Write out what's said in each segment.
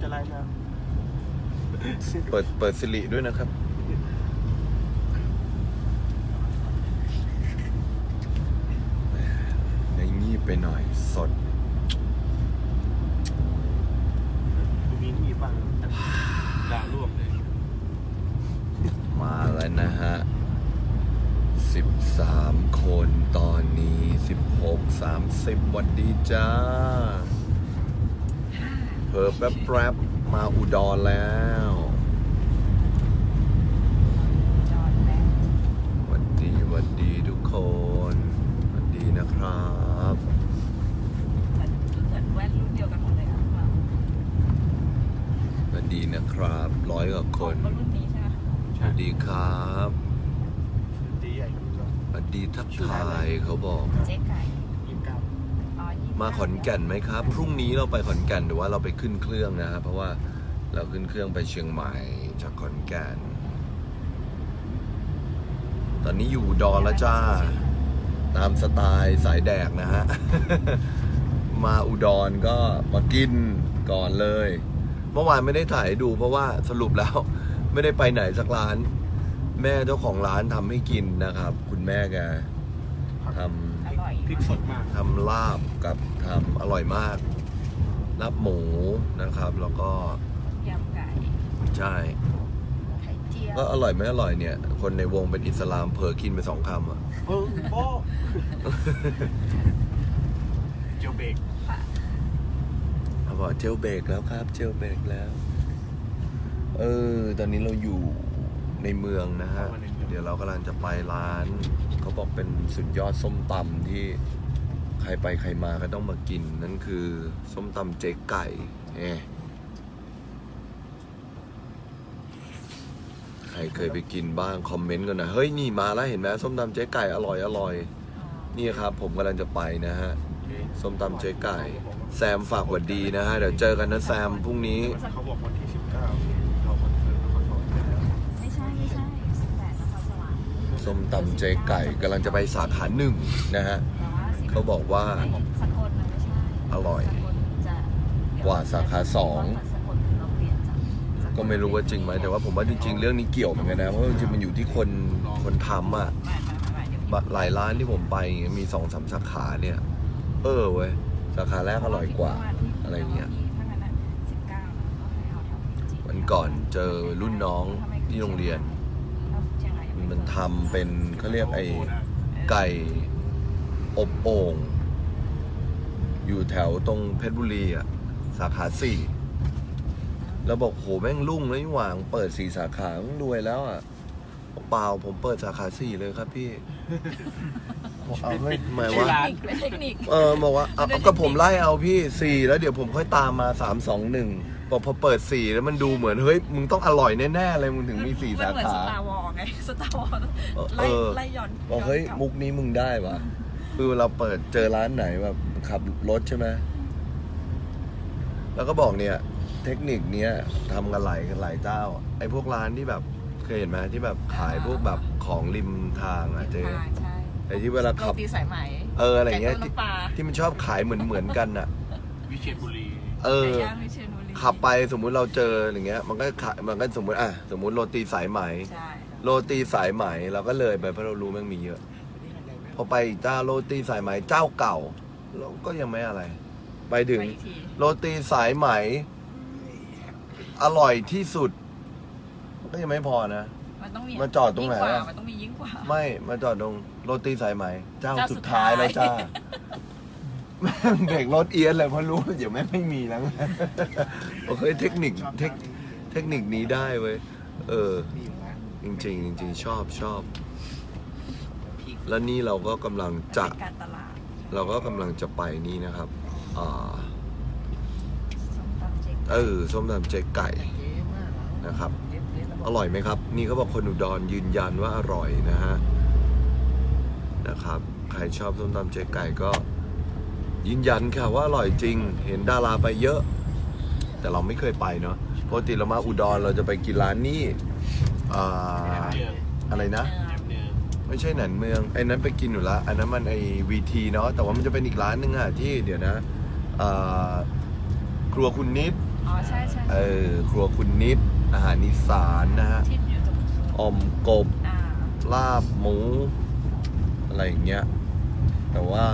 เป็นไรนะเปิดเปิดสิริด้วยนะครับ ในงีบไปหน่อยสด มีนี่บ้างด่าร่วมเลย มาแล้วนะฮะ13คนตอนนี้16 30วันดีจ้า เพอแป๊บแป๊บๆมาอุดรแล้วจอดแล้วหวันดีหวันดีทุกคน หวันดีนะครับเหมือนเหมือนแว่นรุ่นเดียวกันหมดเลยอะว่าหวันดีนะครับร้อยกว่าคนก็รุ่นนี้ใช่ไหมสวัสดีครับดีใหญ่ดูก่อนสวัสดีทักทายเขาบอกเจ๊ไก่ ยี่สิบเก้า อ๋อยี่สิบ มาขอนแก่นไหมครับ พรุ่งนี้เราไปขอนแก่นหรือว่าเราไปขึ้นเครื่องนะครับเพราะว่าเราขึ้นเครื่องไปเชียงใหม่จากขอนแก่น ตอนนี้อยู่ดอนล้วจ้า ตามสไตล์สายแดกนะฮะ มาอุดรก็มากินก่อนเลย เมื่อวานไม่ได้ถ่ายดูเพราะว่าสรุปแล้วไม่ได้ไปไหนสักร้าน แม่เจ้าของร้านทำให้กินนะครับ คุณแม่แกทำ พริกสดมาก ทำลาบกับทำอร่อยมากลาบหมูนะครับ แล้วก็ยำไก่ใช่ ไข่เจียวก็อร่อยไม่อร่อยเนี่ย คนในวงเป็นอิสลามเผลอกินไปสองคำอะ เออโป๊ะเจียวเบรกเขาบอกเจลเบรกแล้วครับ เจลเบรกแล้ว เออ ตอนนี้เราอยู่ในเมืองนะฮะ เดี๋ยวเรากำลังจะไปร้านาบอกเป็นสุดยอดส้มตำที่ใครไปใครมาก็ต้องมากิน นั่นคือส้มตำเจ๊ไก่เนี่ยใครเคยไปกินบ้างคอมเมนต์กันนะเฮ้ยนี่มาแล้วเห็นไหมส้มตำเจ๊ไก่อร่อยอร่อยนี่ครับผมกำลังจะไปนะฮะส้มตำเจ๊ไก่ แซมฝากหวัดดีนะฮะเดี๋ยวเจอกันนะแซมพรุ่งนี้เขาบอกวันที่19 ส้มตำเจ๊ไก่กำลังจะไปสาขาหนึ่งนะฮะแต่ว่าสิบเขาบอกว่าไม่สกลนะไม่ใช่อร่อยสกลจะกว่าสาขาสองสกลคือเราเปลี่ยนจากสลก็ไม่รู้ว่าจริงไหมแต่ว่าผมว่าจริง ๆ เรื่องนี้เกี่ยวเหมือนกันนะเพราะว่าจริงๆมันอยู่ที่คนคนทำอะไม่ไม่ไม่ไม่เดี๋ยวพี่หลายร้านที่ผมไปมีสองสามสาขาเนี่ย เออเว้ยสาขาแรกอร่อยกว่าอะไรเงี้ยถ้างั้นอะสิบเก้าก็ให้เอาแถวพิจิตรวันก่อนเจอรุ่นน้องที่โรงเรียน มันทำเป็นเขาเรียกไอ้ไก่อบโอ่งอยู่แถวตรงเพชรบุรีอะ สาขาสี่แล้วบอกโหแม่งรุ่งเลยนี่หว่างเปิดสี่สาขาแม่งรวยแล้วอะบอกเปล่าผมเปิดสาขาสี่เลยครับพี่บอกเอาไม่หมายว่า เป็นเทคนิค เออบอกว่าเอาเอาก็ผมไล่เอาพี่สี่แล้วเดี๋ยวผมค่อยตามมาสามสองหนึ่ง บอกพอเปิดสี่แล้วมันดูเหมือนเฮ้ยมึงต้องอร่อยแน่ๆเลยมึงถึงมีสี่มันสาเหมือนขาสตาร์วอลไงสตาร์วอลเอไล่อไล่ย้อนบอกเฮ้ยอนกลับมุกนี้มึงได้วะคือเราเปิดเจอร้านไหนแบบขับรถใช่ไหมแล้วก็บอกเนี่ย เทคนิคเนี้ยทำกันหลายหลายเจ้า ไอ้พวกร้านที่แบบเคยเห็นไหมที่แบบขายพวกแบบของริมทางอะเจ๊ทางใช่ไอ้ที่เวลาโรขับตีสายไหมเอออะไรเงี้ยไก่ต้มที่น้ำปลาที่มันชอบขายเหมือนเหมือนๆกันอะ วิเชียรบุรีเออ ไก่ย่างวิเชียรบุรีขับไปสมมุติเราเจออย่างเงี้ย มันก็ขายมันก็สมมุติอะสมมุติโรตีสายไหม ใช่โรตีสายไหมเราก็เลยไปเพราะเรารู้มันมีเยอะ พอไปอีกเจ้าโรตีสายไหมเจ้าเก่าเราก็ยังไม่อะไร ไปถึง ไปอีกทีโรตีสายไหม อร่อยที่สุดก็ยังไม่พอนะ มันต้องมีมาจอดตรงไหนยิ่กว่าอะ มันต้องมียิ่งกว่า ไม่มาจอดตรงโรตีสายไหม เจ้าเจ้าสุสุดดท้ายท้าย แล้วจ้า แม่งเบรกรถเอียนเลยเพราะรู้ว่าเดี๋ยวแม่งไม่มีแล้วโอเคเทคนิคเทคเทคนิคนี้ได้เว้ยเออ มีอยู่นะจริงๆจริงๆชอบชอบแล้วนี่เราก็กำลังจะ เป็นการตลาดเราก็กำลังจะไปนี่นะครับอ่าส้มตำเจ๊กเออส้มตำเจ๊ไก่นะครับอร่อยไหมครับ นี่เขาบอกคนอุดรยืนยันว่าอร่อยนะฮะนะครับ ใครชอบส้มตำเจ๊ไก่ก็ ยืนยันค่ะว่าอร่อยจริง เห็นดาราไปเยอะ แต่เราไม่เคยไปเนาะปกติเรามาอุดรเราจะไปกินร้านนี้อ่าเนื้ออะไรนะเนื้อเนื้อไม่ใช่หนันเมืองไอ้นั้นไปกินอยู่ละอันนั้นมันไอวีทีเนาะแต่ว่ามันจะเป็นอีกร้านหนึงอะที่เดี๋ยวนะอ่าครัวคุณนิดออ๋อใช่ใช่เออครัวคุณนิดอาหารอีสานนะฮะที่อยู่ตรงอมกบ อ่า ลาบหมู อะไรอย่างเงี้ย แต่ว่า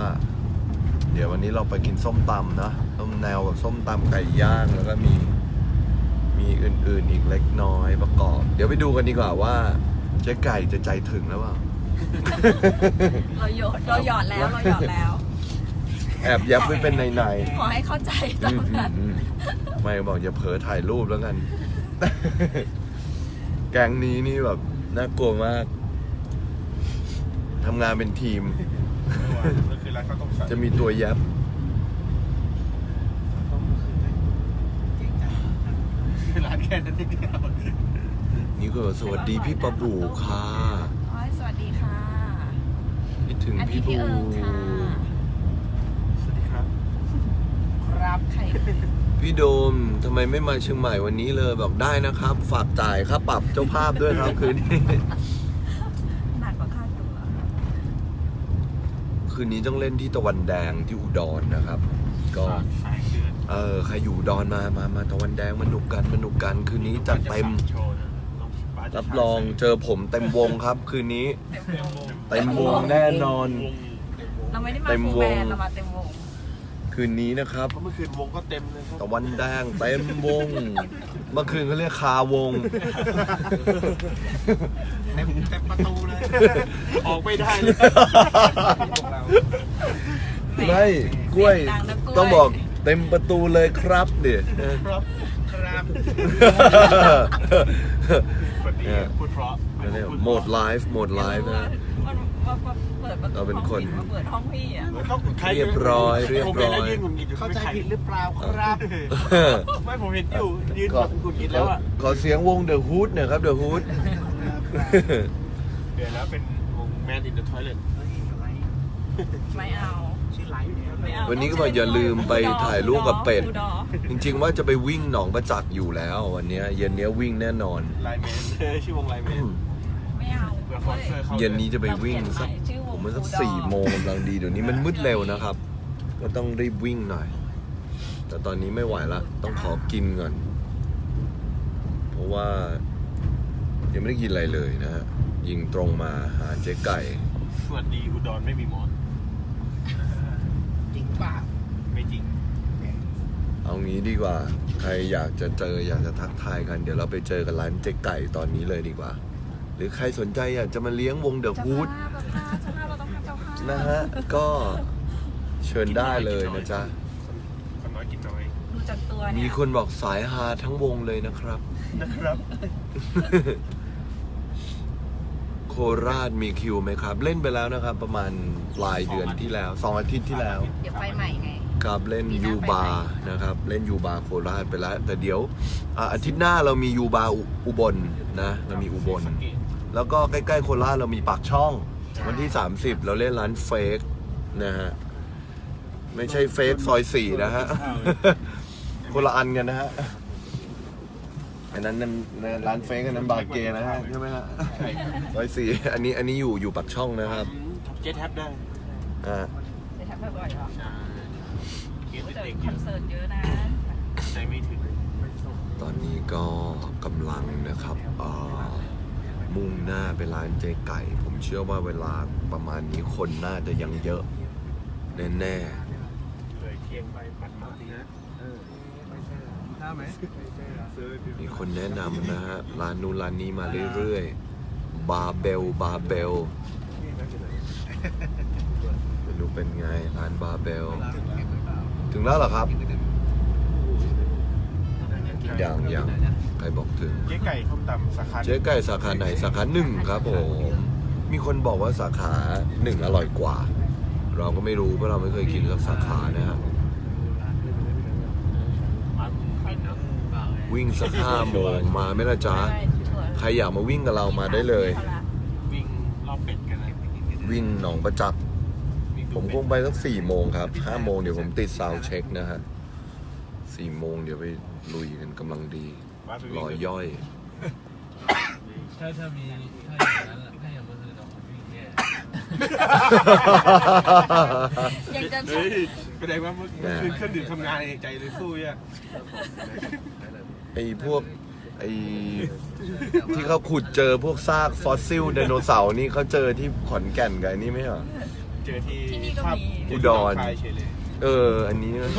เดี๋ยววันนี้เราไปกินส้มตำนะต้มแนวแบบส้มตำไก่ย่างแล้วก็มี มีอื่นๆอีกเล็กน้อยประกอบ เดี๋ยวไปดูกันดีกว่าว่าเจ๊ไก่จะใจถึงแล้วเปล่าเราหยอดเราหยอดแล้วเราหยอดแล้ว แอบยับไว้เป็นในขอให้เข้าใจๆตรงนั้นอืมๆๆไม่บอกอย่าเผลอถ่ายรูปแล้วกัน แก๊งนี้นี่แบบน่ากลัวมากทำงานเป็นทีม เมื่อวานเมื่อคืนร้านข้าวต้มสัตว์จะมีตัวยับ คือร้านแค่นั้นนิดเดียวนี่ก็สวัสดีพี่ประบูค่ะโอ้ยสวัสดีค่ะ คิดถึงอันนี้พี่พี่บูเอิงค่ะ สวัสดีครับ ครับใครพี่โดมทำไมไม่มาเชียงใหม่วันนี้เลยบอกได้นะครับ ฝากจ่ายค่าปรับเจ้าภาพด้วยครับคืนนี้ หนักกว่าค่าตัว คืนนี้ต้องเล่นที่ตะวันแดงที่อุดรนะครับ ก็สายเดือนเออใครอยู่อุดอนมามามาตะวันแดงมาหนุกกันมาหนุกกันคืนนี้จัดเต็มโชว์นะน้องฟ้าจะรับรองเจอผมเต็มวงครับ คืนนี้เต็มวงเต็มวงแน่นอนวงเราไม่ได้มาเต็มฟูลวแบงนด์เรามาเต็มวง คืนนี้นะครับเพราะเมื่อคืนวงก็เต็มเลยครับตะวันแดงเต็มวง เมื่อคืนเขาเรียกคาวง เต็มเต็มประตูเลย ออกไม่ได้เลยพวกเราไม่กล้วยเสียงดังนะกล้วยต้องบอกเต็มประตูเลยครับเดี๋ยครับครับคนดีพูดเพราะโหมดไลฟ์โหมดไลฟ์นะมันว่าว่าเปิดประตูเราเป็นคน ห้องผิดมาเปิดห้องพี่อะเรียบร้อยเรียบร้อย ผมเห็นแล้วยืนหงุดหงิดอยู่เข้าใจผิดหรือเปล่าครับ ไม่ผมเห็นอยู่ยืนขอแบบหงุดหงิดแล้วอะขอเสียงวงเดอะฮูดหน่อยครับเดอะฮูดเดี๋ยวแล้วเป็นวง Man in the Toilet ไม่เอาชื่อไลฟ์เนี่ยไม่เอาวันนี้ก็บอกอย่าลืมไปถ่ายรูปกับเป็ดดูดอจริงๆว่าจะไปวิ่งหนองประจักษ์อยู่แล้ว วันเนี้ยเย็นเนี้ยวิ่งแน่นอนไลน์แมนชื่อวงไลน์แมนไม่เอาเผื่อคอนเสิร์ตเขาเย็นนี้จะไปวิ่งสัก ผมว่าสักสี่โมงกำลังดีเดี๋ยวนี้มันมืดเร็วนะครับ ก็ต้องรีบวิ่งหน่อย แต่ตอนนี้ไม่ไหวละ ต้องขอกินก่อน เพราะว่า ยังไม่ได้กินอะไรเลยนะฮะ ยิงตรงมาหาเจ๊ไก่ สวัสดีอุดรไม่มีหมอน จริงเปล่าไม่จริง เอางี้ดีกว่า ใครอยากจะเจออยากจะทักทายกัน เดี๋ยวเราไปเจอกันร้านเจ๊ไก่ตอนนี้เลยดีกว่า หรือใครสนใจอยากจะมาเลี้ยงวงเดอะเจ้าฮูดภาพเจ้าภา นะฮะ ก็เชิญได้เลยนะจ๊ะคนน้อยกินน้อยดูจากตัวมีเนี่ยคนบอกสายฮาทั้งวงเลยนะครับ นะครับ โคราชมีคิวไหมครับ เล่นไปแล้วนะครับ ประมาณปลายเดือนที่แล้วสองอาทิตย์ที่แล้ว เดี๋ยวไปใหม่ไง ครับเล่นปีหน้ายูบาไปไหนนะครับ เล่นยูบาโคราชไปแล้ว แต่เดี๋ยวอ่าอาทิตย์หน้าเรามียูบาอุอุบลนะ เรามีอุบล แล้วก็ใกล้ๆโคราชเรามีปากช่อง วันที่ 30 เราเล่นร้านเฟกนะฮะ ไม่ใช่เฟกซอยสี่นะฮะ คนละอันกันนะฮะ อันนั้นนั่นร้านเฟกอันนั้นบาร์เกนะฮะ ใช่ไหมฮะใช่ครับซอยสี่อันนี้อันนี้อยู่อยู่ปากช่องนะครับ เจ็ตแท็บได้อ่าจะทำบ่อยๆเหรอใช่เกตแต่เด็กคเยอนอะเสิร์ตเยอะนะใจไม่ถึง ตอนนี้ก็กำลังนะครับอ่า มุ่งหน้าไปร้านเจ๊ไก่ ผมเชื่อว่าเวลาประมาณนี้คนน่าจะยังเยอะ แน่เลยเที่ยงไปปัดมาดีนะถ้าไหมๆมีคนแนะนำนะฮะ ร้านนู้นร้านนี้มาเรื่อยๆ บาเบล บาเบลไม่รู้เป็นไง ร้านบาเบล ถึงแล้วเหรอครับ อย่างอย่างใครบอกถึง เจ๊ไก่ข้าวตำสาขาเจ๊ไก่สาขาไหนสาขาหนึ่งครับผมมีคนบอกว่าสาขาหนึ่งอร่อยกว่า เราก็ไม่รู้เพราะเราไม่เคยกินสักสาขานะฮะมาปิดเนาะวิ่งสักห้าโมงมาไหม่ละจ๊ะใครอยากมาวิ่งกับเรามาได้เลย วิ่งรอบเป็ดกันนะวิ่งหนองประจักษ์วิ่ผมคงไปสักสี่โมงครับห้าโมงเดี๋ยวผมติดซาวด์เช็คนะฮะสี่โมงเดี๋ยวไป ลุยกันกำลังดีรอยย่อย ถ้าถ้ามีถ้าอย่างนั้นล่ะถ้าอย่างเมื่อคืนเราวิ่งแย่ยังจะเฮ้ยแสดงว่าเมื่อคืนเครื่องดื่มทำงานใจเลยสู้อะไอ้พวกไอ้ที่เขาขุดเจอพวกซากฟอสซิลไดโนเสาร์นี่เขาเจอที่ขอนแก่นกับอันนี้ไหมเหรอเจอที่ที่นี่ก็มี อุดร คายเฉยเลย เออ อันนี้นะ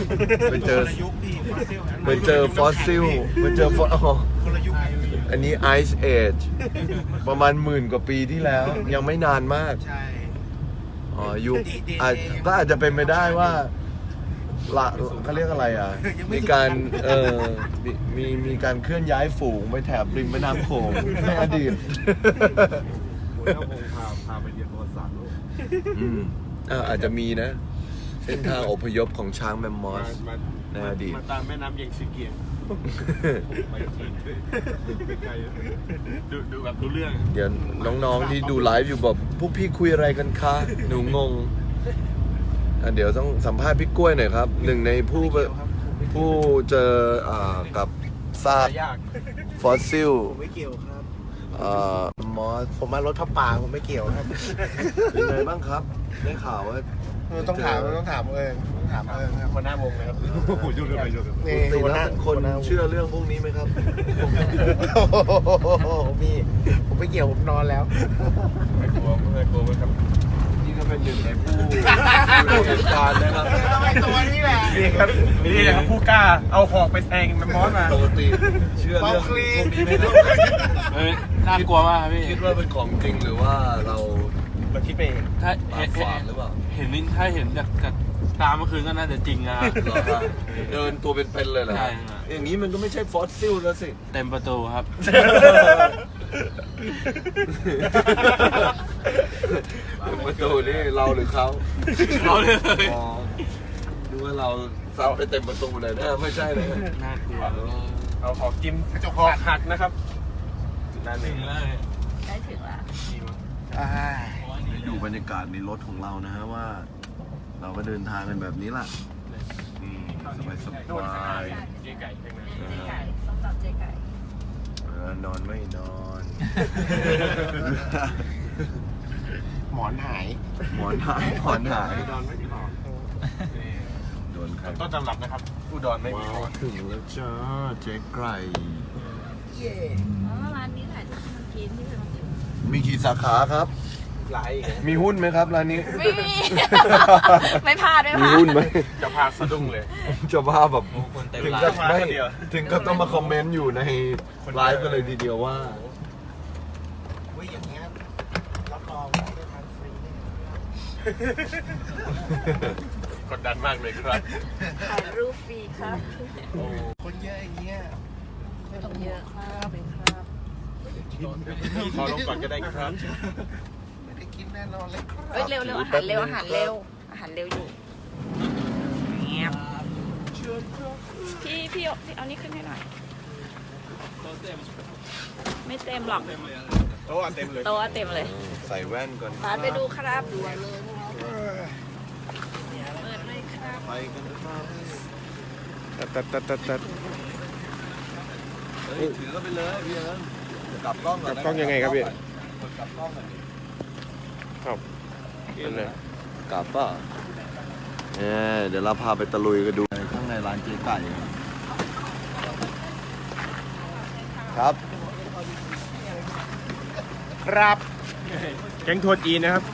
ไปเจอคนละยุคดิฟอสซิลไปเจอฟอสซิลไปเจอฟอสอ๋อคนละยุคอันนี้ไอซ์เอจประมาณหมื่นกว่าปีที่แล้ว ยังไม่นานมาก ใช่ อ๋อยุคอาจก็อาจจะเป็นไปได้ว่าละเขาเรียกอะไรอะ มีการเออมีมีมีการเคลื่อนย้ายฝูงไปแถบริมแม่น้ำโขงในอดีตหัวหน้าคงพาพาไปเรียนประวัติศาสตร์โลกอืมอ่าอาจจะมีนะ เส้นทางอพยพของช้างแมมมอมาสมาในอดีต มาตามแม่น้ำยังซีเกียงไปจีนไปไกลดูดูแบบรู้เรื่อง เดี๋ยวน้องๆที่ดูไลฟ์อยู่บอกพวกพี่คุยอะไรกันคะ หนูงงอะเดี๋ยวต้องสัมภาษณ์พี่กล้วยหน่อยครับ หนึ่งในผู้ผู้เจออ่ากับซากยากฟอสซิลผมไม่เกี่ยวครับ อ่ามอสผมมารถทับป่าผมไม่เกี่ยวครับ เป็นไงบ้างครับ ได้ข่าวว่า ต้องถามต้องถามเอิญต้องถามเอิญครับคนหน้าวงเลยครับโอ้โหดูเลยไปดูเลยนี่ปกติหัวหแล้วน้าเป็นคนหัวหาเชื่อเรื่องพวกนี้ไหมครับโอ้โหพี่ผมไม่เกี่ยวผมนอนแล้วไม่กลัวไม่กลัวไหมครับนี่ก็เป็นหนึ่งในผู้อยู่ในเหตุการณ์นะครับทำไมตัวนี้แหละนี่ครับนี่แหละครับผู้กล้าเอาหอกไปแทงมันมอสมาปกติเชื่อเรื่องพวกนี้ไหมครับเฮ้ยน่ากลัวมากครับพี่คิดว่าเป็นของจริงหรือว่าเรา เราคิดไปเอง ถ้าตาเห็นฝาดหรือเปล่าเห็นนี่ถ้าเห็นจากจากตามเมื่อคืนก็น่าจะจริงนะ เหรอครับเดินตัวเป็นๆเลยเหรอใช่ครับอย่างนี้มันก็ไม่ใช่ฟอสซิลแล้วสิ เต็มประตูครับประตูนี่เราหรือเขาเราเลย อ๋อดูว่าเราซับไปเต็มประตูเลยนะไม่ใช่เลยน่ากลัวเอาหอกจิ้มกระจกหอกหักนะครับนั่นเองเลยได้ถึงละอ่าดู บรรยากาศในรถของเรานะฮะว่า เราก็เดินทางกันแบบนี้ล่ะนี่สบายสบายเจ๊ไก่ใช่ไหมเจ๊ไก่ต้องตอบเจ๊ไก่เออนอนไม่นอน หมอนหาย หมอนหายหมอนหายอุดรไม่มีหอกโดนใครต้นตำรับนะครับอุดรไม่มีหอมากถึงแล้วจ้าเจ๊ไก่เย่อ๋อร้านนี้แหละที่มันกินที่เป็นมันกินมีกี่สาขาครับ ไหลมีหุ้นไหมครับร้านนี้ ไม่มี ไม่พลาดไม่พมีลาดหุ้นไหมจะพาสะดุ้งเลยเจะว่าแบบคนเต็มถึงร้าน กับไม่คนเดียว ถึงกับต้องมาคอมเมนต์อยู่ในไลฟ์กันเลยทีเดียวว่า เว้ยอย่างเงี้ยรับรองได้ทานฟรีแน่กดดันมากเลยครับถ่ายรูปฟรีครับคนเยอะอย่างเงี้ยต้องเยอะมากเลยครับ ขอลงก่อนก็ได้ครับไม่ได้ กินแน่นอนเลยครับเอ้ยเร็วเร็วอาหารเร็วอาหารเร็วอาหารเร็วอยู่เงียบพี่พี่เอาพี่เอานี่ขึ้นให้หน่อยไม่เต็มหรอกโต๊ะเต็มเลยโต๊ะเต็มเลย ใส่แว่นก่อนตานไปดูครับดูเลยเปิดเลยครับไปกันนะครับตัดตัดตัดตัดเฮ้ยถือก็ไปเลยพี่เอิญกลับกล้องก่อนกลับกล้องยังไงครับพี่กลับกล้องก่อนดิ ครับนั่นเลยกลับป่ะเนี่ยเดี๋ยวเราพาไปตะลุยกันดูข้างในร้านเจ๊ไก่ ครับ ครับ แกงทัวร์จีนนะครับ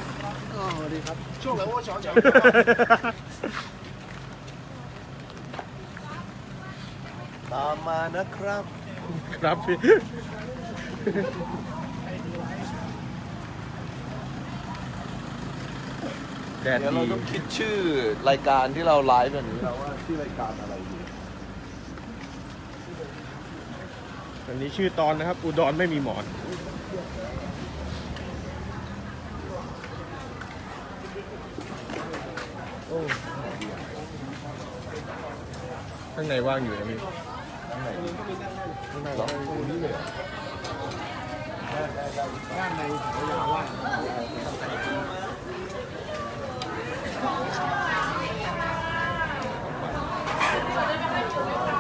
อ๋อดีครับ ช่วงแล้วว่าช้อนช้อนตามมานะครับ ครับพี่ แดดเดี๋ยวดีเราต้องคิดชื่อรายการที่เราไลฟ์แบบนี้เราว่าชื่อรายการอะไรดีอันนี้ชื่อตอนนะครับ อุดรไม่มีหมอน ข้างในว่างอยู่นะพี่ด้านในถังยาวว่าเ Thank you.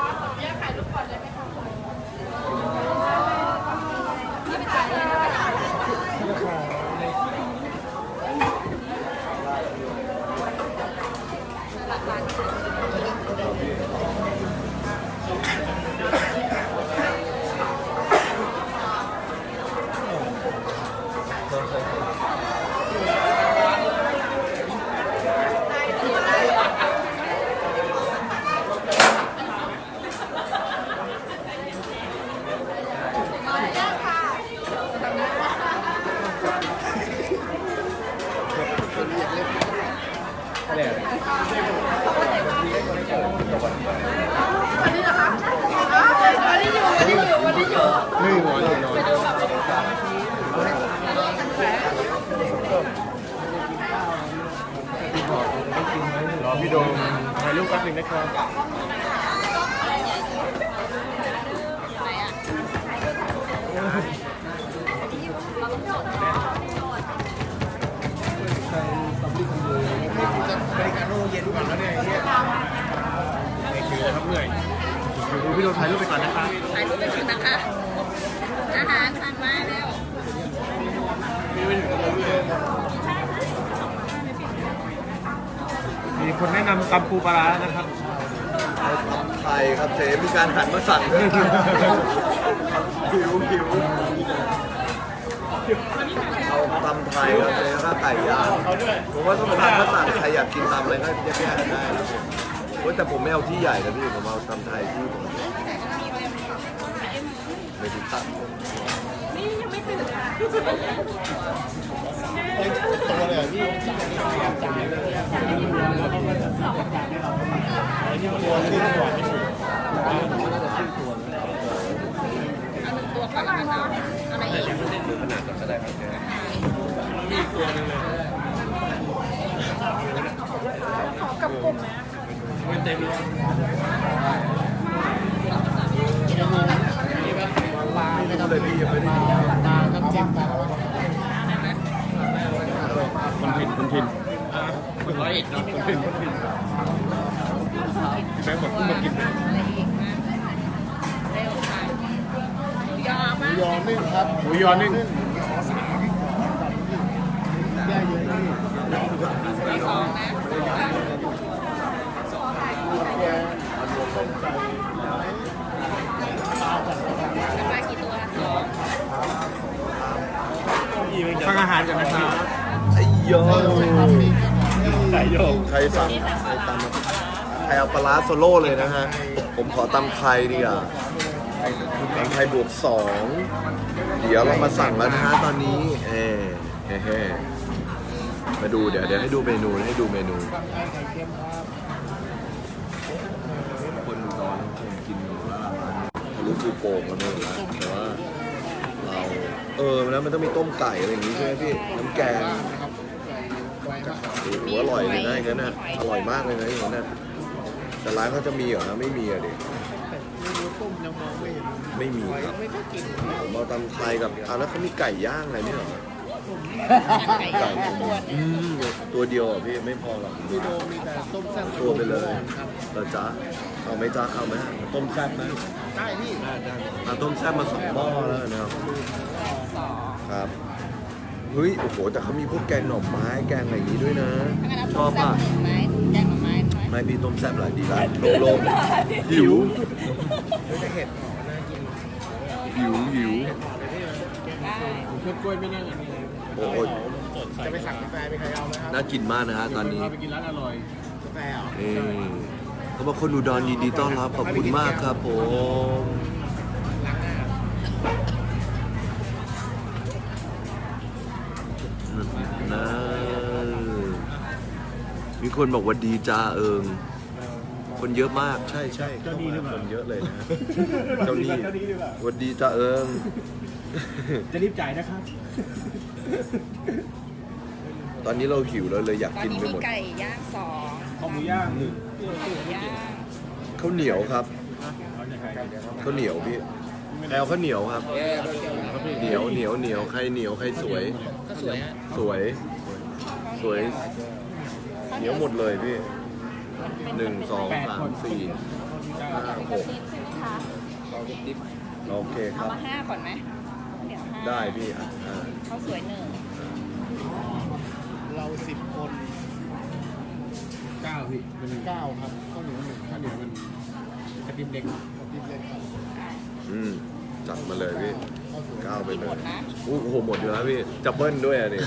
โดมถ่ายรูปแป๊บหนึงนะครับจะบริการโรงเย็นก่อนแล้วเนี่ยไอ้เหี้ยนี่คือนะครับเหนื่อยดูพี่โดมถ่ายรูปไปก่อนนะครับถ่ายรูปไปก่อนนะคะ อาหารสั่งมาเร็วมี คนแนะนำตำปูปลาร้านะครับตำไทยครับเจ๊มีการหันมาสั่งด้วยหิวหิวเอาตำไทยครับเจ๊แล้วไก่ย่างผมว่าต้องหันมาสั่งใครอยากกินตำอะไรก็แยกๆกันได้นะโอ้ยแต่ผมไม่เอาที่ใหญ่นะพี่ผมเอาตำไทยที่ผมไม่ถึงตัด ตัวเลยอะพี่ตัวขึ้นก่อนไม่ถูกเอาหนึ่งตัวก่อนแล้วกันเนาะอาอะไรอีกดูขนาดก่อนก็ได้ครับเจ๊ไม่เต็มเลยไม่รู้เลยพี่ยังไม่ได้กินน้ำจิ้ม ปลาคนผิดคนผิดคนร้อยเอ็ดเนาะคนผิดคนผิดแบงค์บอกคุณมากินยอีกมาเร็วค่ะหมูยอมายอนึ่งครับหมูยอนึ่ง แย่เยอะนี่ มีสองนะ จะมากี่ตัวสอง สั่งอาหารกันนะครับ ไอ้โยไก่โยกใครสั่งใครตำใครเอาปลาร้าโซโล่เลยนะฮะ ผมขอตำไทยดีกว่าตำไทยบวกสองเดี๋ยวเรามาสั่งแล้วนะฮะตอนนี้เอเฮ้เฮ้มาดูเดี๋ยวเดี๋ยวให้ดูเมนูให้ดูเมนูคนร้อนคงกินอยู่ว่าร้านทะลุปูโป่งมาเลยนะแต่ว่าเราเออแล้วมันต้องมีต้มไก่อะไรอย่างงี้ใช่ไหมพี่น้ำแกง โอ้โหอร่อยเลยนะอย่างนั้นน่ะอร่อยมากเลยนะอย่างนั้นน่ะแต่ร้านเขาจะมีเหรอนะไม่มีอะเด็กไม่รู้ต้มยังมองไม่เห็นไม่มีครับ ไม่ก็กินผมเอาตำไทยกับอะแล้วเขามีไก่ย่างอะไรเนี่ยเหรอไก่ย่างตัวหนึอืงมตัวเดียวอะพี่ไม่พอหรอกพี่โดมีแต่ต้มแซ่บตัวไปเลยครับเราจ๊ะเอาไหมจ๊ะเอาไหมต้มแซ่บไหมได้พี่เอาต้มแซ่บมาสองหม้อแล้วนะครับสองครับ เฮ้ย โอ้โห แต่เขามีพวกแกงหน่อไม้แกงอะไรอย่างงี้ด้วยนะ ถ้างั้นชเอาอบต้มแซ่ป่ะบหนึ่งไม้แกงหน่อไม้ไหมไม่พี่ต้มแซ่บหลายดีละโลงๆหิวจะเห็ดหอมน่ากินหิวหิวได้เพื่อนกล้วยไม่นั่งอันนี้โอ้โหจะไปสั่งกาแฟมีใครเอาไหมครับน่ากินมากนะฮะตอนนี้ พาไปกินร้านอร่อย กาแฟเหรอ เออเขาบอกคนอุดรยินดีต้อนรับขอบคุณมากครับผม มีคนบอกว่าดีจ้าเอิง คนเยอะมากใช่ใช่เจ้าหนี้หรือเปล่า คนเยอะเลยนะเจ้าหนี้เจ้าหนี้หรือเปล่าหวันดีจ้าเอิง จะรีบจ่ายนะครับ ตอนนี้เราหิวเราเลยอยากตอนกินนี้ไปมีหมดไก่ย่างสองข้าวหมูย่างหนึ่งหมูย่างข้าวเหนียวครับเอาจากใครข้าวเหนียวพี่ใครเอาข้าวเหนียวครับเหนียวเหนียวเหนียวใครเหนียวใครสวย ก็สวยฮะสวย สวย เหนียวหมดเลยพี่หนึ่งสองสามสี่ห้าหกใช่ไหมคะโอเคคเอารับ มาห้าก่อนไหมเดี๋ยวห้าได้พี่อะอ่าข้าวสวยหนึ่งเราสิบคนเก้าพี่เป็นเก้าครับข้าวเหนียวหนึ่งข้าวเหนียวมันกระติบเด็กกับพริกเล็กครับอืม จัดมาเลยพี่ข้าวสวยก้าวไปมีเลหมยดนะโอ้โหหมดอยู่แล้วพี่จะเบิ้ลด้วยอะนี่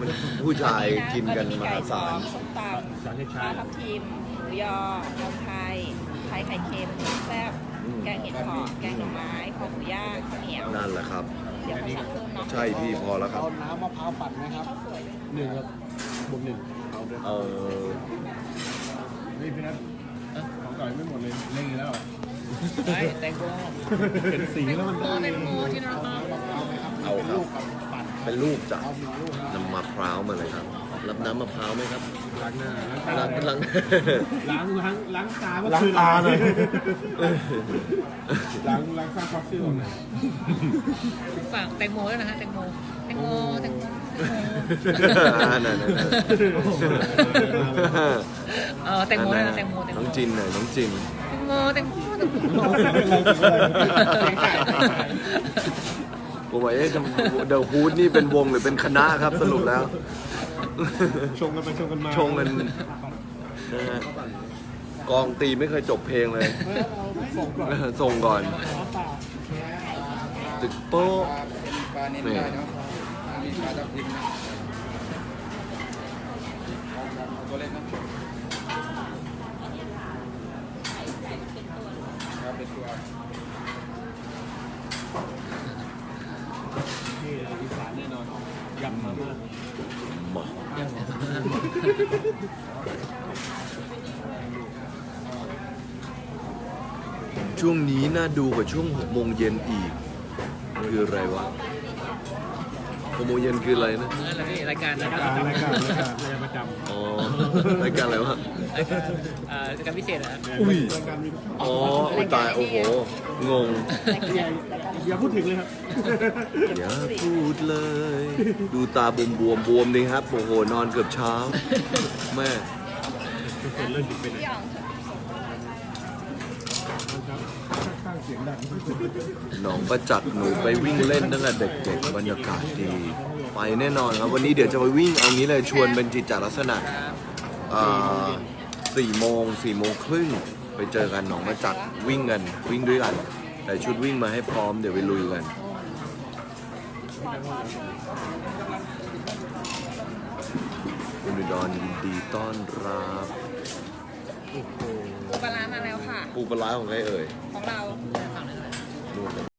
มันผู้ชายกินกันมหาศาลส้มตำสารเทปชาลาทับทิมหมูยอทำไทยไทยไข่เค็มแซ่บอืมแกงเห็ดหอมแกงหน่อไม้คอหมูย่างข้าวเหนียวนั่นแหละครับเดี๋ยวมาสั่งเพิ่มเนาะใช่พี่พอแล้วครับเอาน้ำมะพร้าวปั่นไหมครับข้าวสวยหนึ่งครับบวกหนึ่งเออเฮ้ยพี่นัทเอ๊ะของเก่ายังไม่หมดเลยเล่งอีกแล้ว เหรอแตงโมเป็นสีแล้วมันโมเป็นโมที่เราเอาน้ำมะพร้าวไหมครับเอาครับลูกกับปั่นเป็นลูกจ้ะเอาหนึ่งลูกครับนำมะพร้าวมาเลยครับเรับน้ำมะพร้าวไหมครับล้างหน้าล้างล้างล้างล้างล้างตาล้างตาหน่อยล้างล้างข้างฟอสซิลหน่อยฝากแตงโมด้วยนะฮะแตงโมแตงโมแตงโมแตงโมอ่านั่นนั่นนั่นเออแตงโมด้วยนะแตงโมแตงโมน้องจินหน่อยน้องจินแตงโมแตงโมแตงโม ผมว่าเอ๊ะเดอะฮูดนี่เป็นวงหรือเป็นคณะครับสรุปแล้ว ชงกันไปชงกันมาชงกันนะฮะกองตีไม่เคยจบเพลงเลย ส่งก่อนส่งก่อนตึกโป๊ะนี่นี่อีสานแน่นอน ยำมาม่ามาช่วงนี้น่าดูกว่าช่วงหกโมงเย็นอีก คืออะไรวะหกโมงเย็นคืออะไรนะ เออแล้วพี่รายการรายรายการการรายการรายการรายการประจำอ๋อ รายการอะไรวะ รายการเอ่อรายการพิเศษนะอุ้ย รายการมีอ๋ออุ๊ยตายโอ้โห งง อย่าอย่าพูดถึงเลยครับ อย่าพูดเลย ดูตาบวมบวมบวมนี่ครับ โอ้โห นอนเกือบเช้า แม่เป็นเรื่องดิบไปไหนข้างเสียงดังหนองประจักษ์หนูไปวิ่งเล่นตั้งแต่เด็กๆบรรยากาศดี ไปแน่นอนครับ วันนี้เดี๋ยวจะไปวิ่งเอางี้เลยชวนเป็นจิตจาลักษณะสี่โมงสี่โมงครึ่งไปเจอกันหนองประจักษ์วิ่งกันวิ่งด้วยกัน แต่ชุดวิ่งมาให้พร้อมเดี๋ยวไปลุยกัน อุดรยินดีต้อนรับปูปลาร้ามาแล้วค่ะ ปูปลาร้าของใครเอ่ย ของเราฝั่งนั้นเลยนู่นเลย